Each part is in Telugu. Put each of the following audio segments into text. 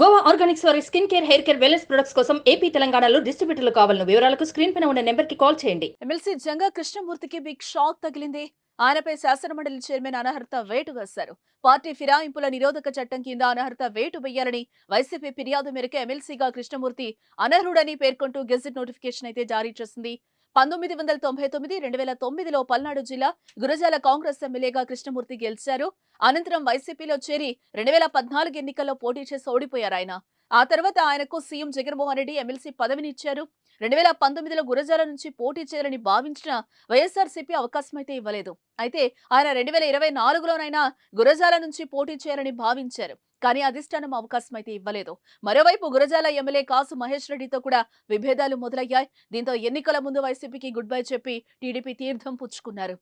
గోవా ఆర్గానిక్స్ వారి skin care hair care wellness products కోసం ఏపీ తెలంగాణలో డిస్ట్రిబ్యూటర్లు కావాలన్న వివరాలకు స్క్రీన్ పైన ఉన్న నెంబర్కి కాల్ చేయండి. ఎమ్మెల్సీ జంగా కృష్ణమూర్తికి బిగ్ షాక్ తగిలింది. ఆయనపై శాసనమండలి చైర్మన్ అనర్హత వేటు వేశారు. పార్టీ ఫిరాయింపుల నిరోధక చట్టం కింద అనర్హత వేటు వేయాలని వైసీపీ ఫిర్యాదు మేరకు ఎమ్మెల్సీగా కృష్ణమూర్తి అనర్హుడని పేర్కొంటూ గెజిట్ నోటిఫికేషన్ అయితే జారీ చేసింది. పంతొమ్మిది వందల తొంభై తొమ్మిది రెండు వేల తొమ్మిదిలో పల్నాడు జిల్లా గురజాల కాంగ్రెస్ ఎమ్మెల్యేగా కృష్ణమూర్తి గెలిచారు. అనంతరం వైసీపీలో చేరి రెండు వేల పద్నాలుగు ఎన్నికల్లో పోటీ చేసి ఓడిపోయారు ఆయన. ఆ తర్వాత ఆయనకు సీఎం జగన్మోహన్ రెడ్డి ఎమ్మెల్సీ పదవినిచ్చారు. రెండు వేల పంతొమ్మిదిలో గురజాల నుంచి పోటీ చేయాలని భావించిన వైఎస్ఆర్సీపీ అవకాశం అయితే ఇవ్వలేదు. అయితే ఆయన రెండు వేల ఇరవై నాలుగులోనైనా గురజాల నుంచి పోటీ చేయాలని భావించారు. కానీ అధిష్టానం అవకాశం అయితే ఇవ్వలేదు. మరోవైపు గురజాల ఎమ్మెల్యే కాసు మహేష్ రెడ్డితో కూడా విభేదాలు మొదలయ్యాయి. దీంతో ఎన్నికల ముందు వైసీపీకి గుడ్ బై చెప్పి టీడీపీ తీర్థం పుచ్చుకున్నారు.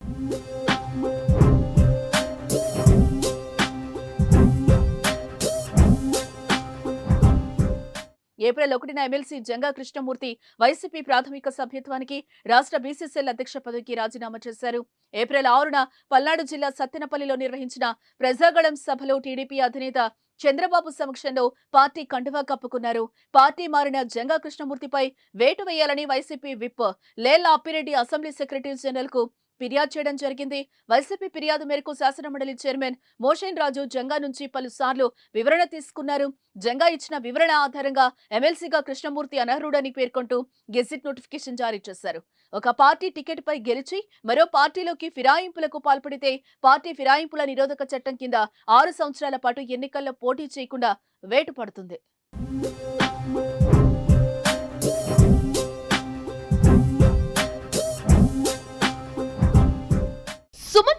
ఏప్రిల్ ఒకటిన ఎమ్మెల్సీ జంగా కృష్ణమూర్తి వైసీపీ ప్రాథమిక సభ్యత్వానికి రాష్ట్ర బీసీసీఎల్ అధ్యక్ష పదవికి రాజీనామా చేశారు. ఏప్రిల్ ఆరున పల్నాడు జిల్లా సత్తెనపల్లిలో నిర్వహించిన ప్రజాగళం సభలో టీడీపీ అధినేత చంద్రబాబు సమక్షంలో పార్టీ కండువా కప్పుకున్నారు. పార్టీ మారిన జంగా కృష్ణమూర్తిపై వేటు వేయాలని YCP whip. Lella Appireddy assembly secretary జనరల్కు ఫిర్యాదు చేయడం జరిగింది. వైసీపీ ఫిర్యాదు మేరకు శాసనమండలి చైర్మన్ మోషన్ రాజు జంగా నుంచి పలుసార్లు వివరణ తీసుకున్నారు. జంగా ఇచ్చిన వివరణ ఆధారంగా ఎమ్మెల్సీగా కృష్ణమూర్తి అనర్హుడని పేర్కొంటూ గెజిట్ నోటిఫికేషన్ జారీ చేశారు. ఒక పార్టీ టికెట్ పై గెలిచి మరో పార్టీలోకి ఫిరాయింపులకు పాల్పడితే పార్టీ ఫిరాయింపుల నిరోధక చట్టం కింద ఆరు సంవత్సరాల పాటు ఎన్నికల్లో పోటీ చేయకుండా వేటు పడుతుంది.